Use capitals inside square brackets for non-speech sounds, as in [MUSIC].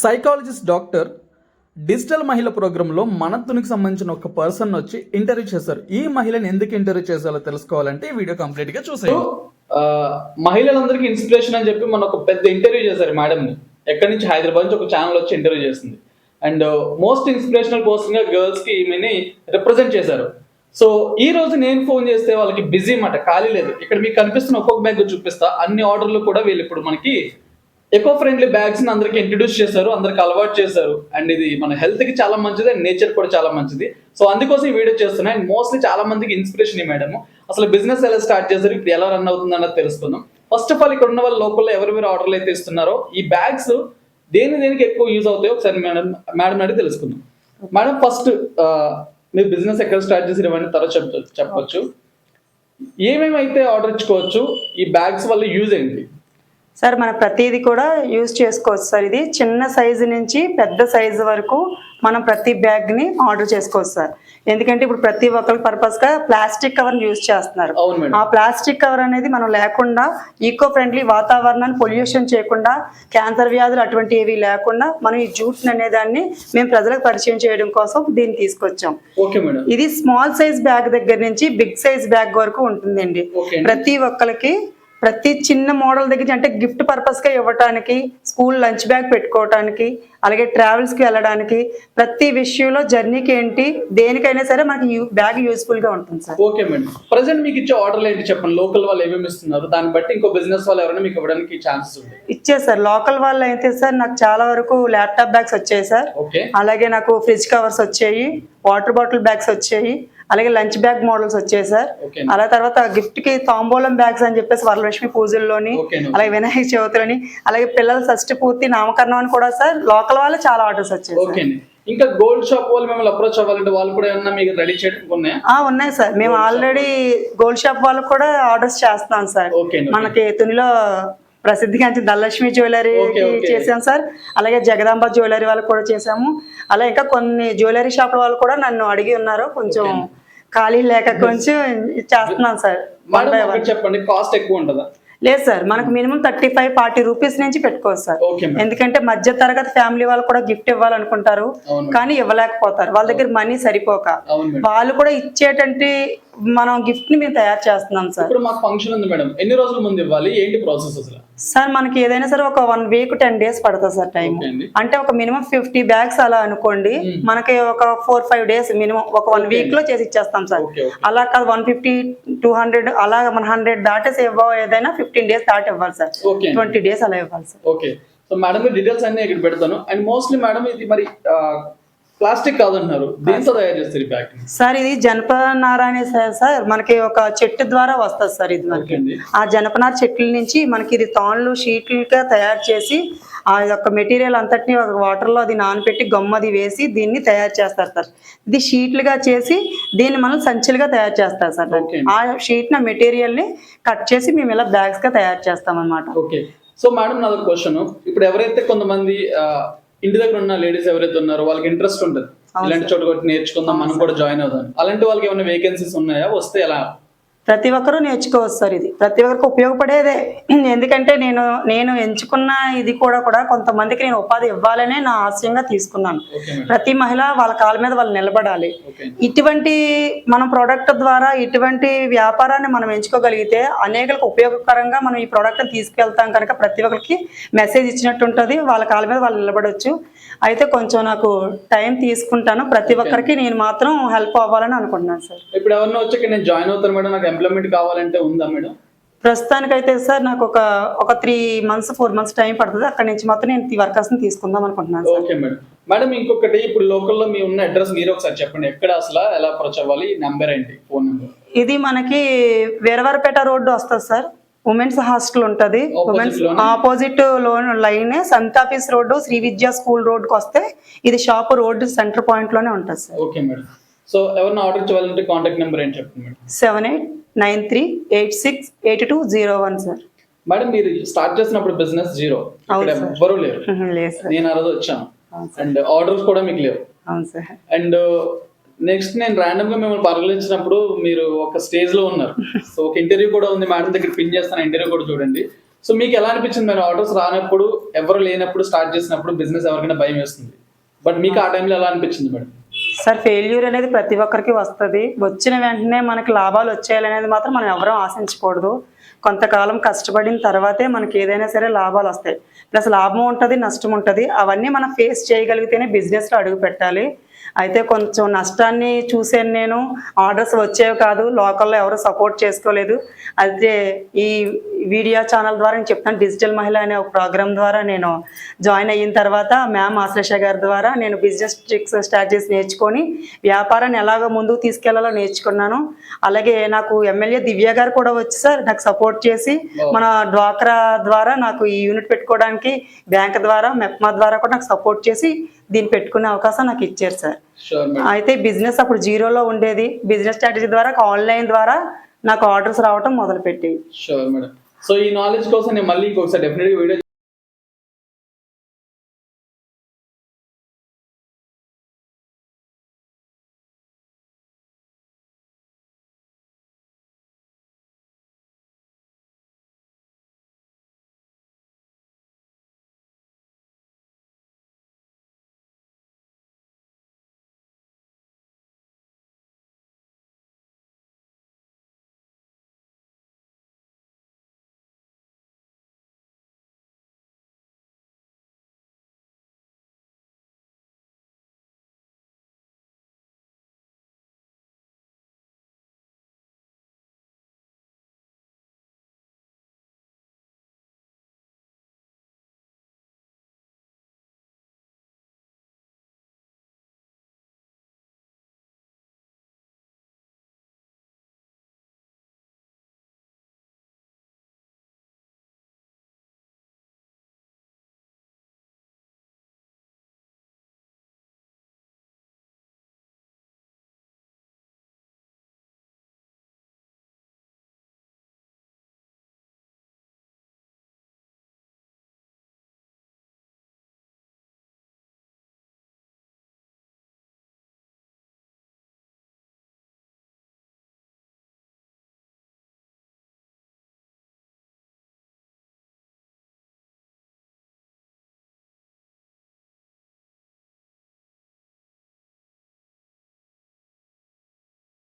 Psychologist doctor digital మహిళ ప్రోగ్రాంలో మన తునికి సంబంధించిన ఒక పర్సన్ వచ్చి ఇంటర్వ్యూ చేశారు. ఈ మహిళని ఎందుకు ఇంటర్వ్యూ చేశారో తెలుసుకోవాలంటే ఈ వీడియో కంప్లీట్గా చూసేయండి. మహిళలందరికీ ఇన్స్పిరేషన్ అని చెప్పి మన ఒక పెద్ద ఇంటర్వ్యూ చేశారు మేడంని ఎక్కడి నుంచి? హైదరాబాద్ నుంచి ఒక ఛానల్ వచ్చి ఇంటర్వ్యూ చేసింది. అండ్ మోస్ట్ ఇన్స్పిరేషనల్ పర్సన్గా గర్ల్స్కి ఈమెని రిప్రజెంట్ చేశారు. సో ఈ రోజు నేను ఫోన్ చేస్తే వాళ్ళకి బిజీ మాట ఖాళీ లేదు. ఇక్కడ మీకు కనిపిస్తున్న ఒక్కొక్క బ్యాగ్ చూపిస్తా. అన్ని ఆర్డర్లు కూడా వీళ్ళు ఇప్పుడు మనకి ఎకో ఫ్రెండ్లీ బ్యాగ్స్ని అందరికి ఇంట్రడ్యూస్ చేశారు అందరికి అలవాటు చేశారు. అండ్ ఇది మన హెల్త్కి చాలా మంచిది అండ్ నేచర్ కూడా చాలా మంచిది. సో అందుకోసం ఈ వీడియో చేస్తున్నా అండ్ మోస్ట్లీ చాలా మందికి ఇన్స్పిరేషన్ ఈ మేడం అసలు బిజినెస్ ఎలా స్టార్ట్ చేశారు ఇప్పుడు ఎలా రన్ అవుతుంది అన్నది తెలుసుకుందాం. ఫస్ట్ ఆఫ్ ఆల్ ఇక్కడ ఉన్న వాళ్ళ లోకల్లో ఎవరెవరు ఆర్డర్లు అయితే ఇస్తున్నారో ఈ బ్యాగ్స్ దేని దేనికి ఎక్కువ యూజ్ అవుతాయో ఒకసారి మేడం మేడం అడిగి తెలుసుకుందాం. మేడం ఫస్ట్ మీరు బిజినెస్ ఎక్కడ స్టార్ట్ చేసి ఇవన్నీ తర్వాత చెప్ చెప్పొచ్చు. ఏమేమి అయితే ఆర్డర్ ఇచ్చుకోవచ్చు ఈ బ్యాగ్స్ వల్ల యూజ్ ఏంటి? సార్ మన ప్రతిదీ కూడా యూజ్ చేసుకోవచ్చు సార్. ఇది చిన్న సైజు నుంచి పెద్ద సైజు వరకు మనం ప్రతి బ్యాగ్ని ఆర్డర్ చేసుకోవచ్చు సార్. ఎందుకంటే ఇప్పుడు ప్రతి ఒక్కరి పర్పస్గా ప్లాస్టిక్ కవర్ని యూజ్ చేస్తున్నారు. ఆ ప్లాస్టిక్ కవర్ అనేది మనం లేకుండా ఈకో ఫ్రెండ్లీ వాతావరణాన్ని పొల్యూషన్ చేయకుండా క్యాన్సర్ వ్యాధులు అటువంటి ఏవి లేకుండా మనం ఈ జూట్ అనే దాన్ని మేము ప్రజలకు పరిచయం చేయడం కోసం దీన్ని తీసుకొచ్చాం. ఇది స్మాల్ సైజ్ బ్యాగ్ దగ్గర నుంచి బిగ్ సైజ్ బ్యాగ్ వరకు ఉంటుందండి. ప్రతి ఒక్కరికి ప్రతి చిన్న మోడల్ దగ్గర అంటే గిఫ్ట్ పర్పస్గా ఇవ్వటానికి స్కూల్ లంచ్ బ్యాగ్ పెట్టుకోవటానికి అలాగే ట్రావెల్స్కి వెళ్ళడానికి ప్రతి విషయంలో జర్నీకి ఏంటి దేనికైనా సరే మనకి బ్యాగ్ యూస్ఫుల్గా ఉంటుంది సార్. ఓకే మేడం ప్రజెంట్ మీకు ఇచ్చే ఆర్డర్లు ఏంటి చెప్పండి? లోకల్ వాళ్ళు ఏమేమి ఇస్తున్నారు? దాన్ని బట్టి ఇంకో బిజినెస్ వాళ్ళు ఎవరైనా మీకు ఇవ్వడానికి ఛాన్సెస్ ఉంది ఇచ్చేది సార్ లోకల్ వాళ్ళు అయితే సార్ నాకు చాలా వరకు ల్యాప్టాప్ బ్యాగ్స్ వచ్చాయి సార్. అలాగే నాకు ఫ్రిడ్జ్ కవర్స్ వచ్చాయి వాటర్ బాటిల్ బ్యాగ్స్ వచ్చాయి. అలాగే లంచ్ బ్యాగ్ మోడల్స్ వచ్చాయి సార్. అలా తర్వాత గిఫ్ట్కి తాంబూలం బ్యాగ్స్ అని చెప్పేసి వరలక్ష్మి పూజల్లోని అలాగే వినాయక చవితిలోని అలాగే పిల్లల షష్టి పూర్తి నామకరణం అని కూడా సార్ లోకల్ వాళ్ళు చాలా ఆర్డర్స్ వచ్చాయి ఇంకా గోల్డ్ షాప్ వాళ్ళు మిమ్మల్ని అప్రోచ్ అవ్వాలంటే వాళ్ళు కూడా ఏమన్నా మీకు రెడీ చేయడానికి ఉన్నాయా? సార్. మేము ఆల్రెడీ గోల్డ్ షాప్ వాళ్ళకు కూడా ఆర్డర్స్ చేస్తున్నాం సార్. మనకి తునిలో ప్రసిద్ధిగాంచిన ధనలక్ష్మి జ్యువెలరీ. చేసాం సార్. అలాగే జగదాంబ జ్యువెలరీ వాళ్ళకి కూడా చేసాము అలా ఇంకా కొన్ని జ్యువెలరీ షాపుల వాళ్ళు కూడా నన్ను అడిగి ఉన్నారు. కొంచెం ఖాళీ లేక కొంచెం చేస్తున్నాం సార్. చెప్పండి కాస్ట్ ఎక్కువ ఉంటుందా? లేదు సార్ మనకు minimum thirty five forty rupees నుంచి పెట్టుకోవచ్చు సార్. ఎందుకంటే మధ్య తరగతి ఫ్యామిలీ వాళ్ళు కూడా గిఫ్ట్ ఇవ్వాలనుకుంటారు. కానీ ఇవ్వలేకపోతారు. వాళ్ళ దగ్గర మనీ సరిపోక. వాళ్ళు కూడా ఇచ్చేటంటి మనం గిఫ్ట్ని మేము తయారు చేస్తున్నాం సార్. ఇప్పుడు మాకు ఫంక్షన్ ఉంది మేడం. ఎన్ని రోజుల ముందు ఇవ్వాలి? ఏంటి ప్రాసెస్ అసలు? సార్ మనకి ఏదైనా సరే ఒక వన్ వీక్ టెన్ డేస్ పడుతుంది సార్ టైం అంటే ఒక మినిమం ఫిఫ్టీ బ్యాగ్స్ అలా అనుకోండి మ్మ్. మనకి ఒక ఫోర్ ఫైవ్ డేస్ మినిమం ఒక వన్ వీక్లో చేసి ఇచ్చేస్తాం సార్. అలా కాదు వన్ ఫిఫ్టీ టూ హండ్రెడ్ అలా మన హండ్రెడ్ దాటేసి ఇవ్వ ఏదైనా ఫిఫ్టీన్ డేస్ దాటి ఇవ్వాలి సార్. ట్వంటీ డేస్ అలా ఇవ్వాలి sir. Okay so madam details అన్ని ఇక్కడ పెడతాను. అండ్ మోస్ట్లీ మేడం ఇది మరి ప్లాస్టిక్ కాదంటున్నారు దేంతో తయారు చేస్తారు ఈ బ్యాగ్ సార్ ఇది జనపనార అనే సార్ మనకి ఒక చెట్టు ద్వారా వస్తుంది సార్ ఇది మనకి. ఆ జనపనార చెట్ల నుంచి మనకి ఇది తాన్లు షీట్లుగా తయారు చేసి ఆ యొక్క మెటీరియల్ అంతటిని ఒక వాటర్లో అది నానబెట్టి గమ్మది వేసి దీన్ని తయారు చేస్తారు సార్. ఇది షీట్లుగా చేసి దీన్ని మనం సంచులుగా తయారు చేస్తారు సార్. ఆ షీట్ మెటీరియల్ని కట్ చేసి మేము ఇలా బ్యాగ్స్గా తయారు చేస్తాం అన్నమాట ఓకే. సో మేడం నాది క్వశ్చన్. ఇప్పుడు ఎవరైతే కొంతమంది ఇంటి దగ్గర ఉన్న లేడీస్ ఎవరైతే ఉన్నారో వాళ్ళకి ఇంట్రెస్ట్ ఉంటుంది. ఇలాంటి చోట కొట్టి నేర్చుకుందాం మనం కూడా జాయిన్ అవుదాం. అలాంటి వాళ్ళకి ఏమైనా వేకెన్సీస్ ఉన్నాయా? వస్తే ఎలా? ప్రతి ఒక్కరూ నేర్చుకోవచ్చు సార్ ఇది. ప్రతి ఒక్కరికి ఉపయోగపడేదే. ఎందుకంటే నేను నేను ఎంచుకున్న ఇది కూడా కూడా కొంతమందికి నేను ఉపాధి ఇవ్వాలనే నా ఆశయంగా తీసుకున్నాను. ప్రతి మహిళ వాళ్ళ కాళ్ళ మీద వాళ్ళు నిలబడాలి. ఇటువంటి మనం ప్రోడక్ట్ ద్వారా ఇటువంటి వ్యాపారాన్ని మనం ఎంచుకోగలిగితే అనేకులకు ఉపయోగకరంగా మనం ఈ ప్రోడక్ట్ని తీసుకెళ్తాం కనుక ప్రతి ఒక్కరికి మెసేజ్ ఇచ్చినట్టు ఉంటుంది. వాళ్ళ కాళ్ళ మీద వాళ్ళు నిలబడొచ్చు. అయితే కొంచెం నాకు టైం తీసుకుంటాను. ప్రతి ఒక్కరికి నేను మాత్రం హెల్ప్ అవ్వాలని అనుకుంటున్నాను సార్. ఇప్పుడు ఎవరినో వచ్చి నేను జాయిన్ అవుతాను మేడం. నాకు ఎంప్లాయ్మెంట్ కావాలంటే ఉందా మేడం? ప్రస్తుతానికైతే సార్ నాకు ఒక ఒక three months four months time పడుతుంది. అక్కడ నుంచి మాత్రం నేను వర్కర్స్ని తీసుకుందాం అనుకుంటున్నాను ఓకే మేడం. మేడం ఇంకొకటి ఇప్పుడు లోకల్లో మీ ఉన్న అడ్రస్ మీరు ఒకసారి చెప్పండి. ఎక్కడ అసలు ఎలా అప్రోచ్ అవ్వాలి? నెంబర్ ఏంటి? ఫోన్ నెంబర్ ఇది మనకి వీరవరపేట రోడ్డు వస్తుంది సార్. ఉమెన్స్ హాస్టల్ ఉంటుంది. ఉమెన్స్? ఆపోజిట్లో లైన్ సంత office road Shri Vidya school రోడ్కి వస్తే ఇది షాప్ రోడ్డు సెంటర్ పాయింట్లోనే ఉంటుంది సార్. Okay madam. సో ఎవరైనా ఆర్డర్ చేయాలంటే కాంటాక్ట్ నెంబర్ ఏంటి చెప్పండి madam? Seven eight nine three eight six eight two zero one sir. Madam మీరు స్టార్ట్ చేసినప్పుడు బిజినెస్ జీరో. ఎవ్వరూ లేరు. [LAUGHS] లేదు సార్. నేను ఆ రోజు వచ్చాను. అండ్ ఆర్డర్స్ కూడా మీకు లేవు. అవును సార్. అండ్ నెక్స్ట్ నేను ర్యాండమ్గా మిమ్మల్ని పరిగణించినప్పుడు మీరు ఒక స్టేజ్లో ఉన్నారు. [LAUGHS] సో ఒక ఇంటర్వ్యూ కూడా ఉంది. మేడం దగ్గర పిన్ చేస్తాను. ఇంటర్వ్యూ కూడా చూడండి. సో మీకు ఎలా అనిపించింది మేడం ఆర్డర్స్ రానప్పుడు ఎవరు లేనప్పుడు స్టార్ట్ చేసినప్పుడు బిజినెస్ ఎవరికైనా భయం వేస్తుంది? బట్ మీకు ఆ టైంలో ఎలా అనిపించింది మేడం? సార్ ఫెయిల్యూర్ అనేది ప్రతి ఒక్కరికి వస్తుంది. వచ్చిన వెంటనే మనకి లాభాలు వచ్చేయాలనేది మాత్రం మనం ఎవరూ ఆశించకూడదు. కొంతకాలం కష్టపడిన తర్వాతే మనకి ఏదైనా సరే లాభాలు వస్తాయి. ప్లస్ లాభం ఉంటుంది నష్టం ఉంటుంది. అవన్నీ మనం ఫేస్ చేయగలిగితేనే బిజినెస్లో అడుగు పెట్టాలి. అయితే కొంచెం నష్టాన్ని చూసాను నేను. ఆర్డర్స్ వచ్చేవి కాదు. లోకల్లో ఎవరు సపోర్ట్ చేసుకోలేదు. అయితే ఈ వీడియో ఛానల్ ద్వారా నేను చెప్తాను. డిజిటల్ మహిళ అనే ఒక ప్రోగ్రామ్ ద్వారా నేను జాయిన్ అయిన తర్వాత మ్యామ్ ఆశ్లేష గారి ద్వారా నేను బిజినెస్ ట్రిక్స్ స్ట్రాటజీస్ నేర్చుకొని వ్యాపారాన్ని ఎలాగ ముందుకు తీసుకెళ్ళాలో నేర్చుకున్నాను. అలాగే నాకు ఎమ్మెల్యే దివ్య గారు కూడా వచ్చి సార్ నాకు సపోర్ట్ చేసి మన డ్వాక్రా ద్వారా నాకు ఈ యూనిట్ పెట్టుకోవడానికి బ్యాంక్ ద్వారా మెప్మా ద్వారా కూడా నాకు సపోర్ట్ చేసి దీన్ని పెట్టుకునే అవకాశం నాకు ఇచ్చారు సార్. అయితే బిజినెస్ అప్పుడు జీరోలో ఉండేది. బిజినెస్ స్ట్రాటజీ ద్వారా ఆన్లైన్ ద్వారా నాకు ఆర్డర్స్ రావటం మొదలుపెట్టేవి షూర్ మేడం సో ఈ నాలెడ్జ్ కోసం నేను మళ్ళీ ఇంకొకసారి డెఫినెట్గా వీడియో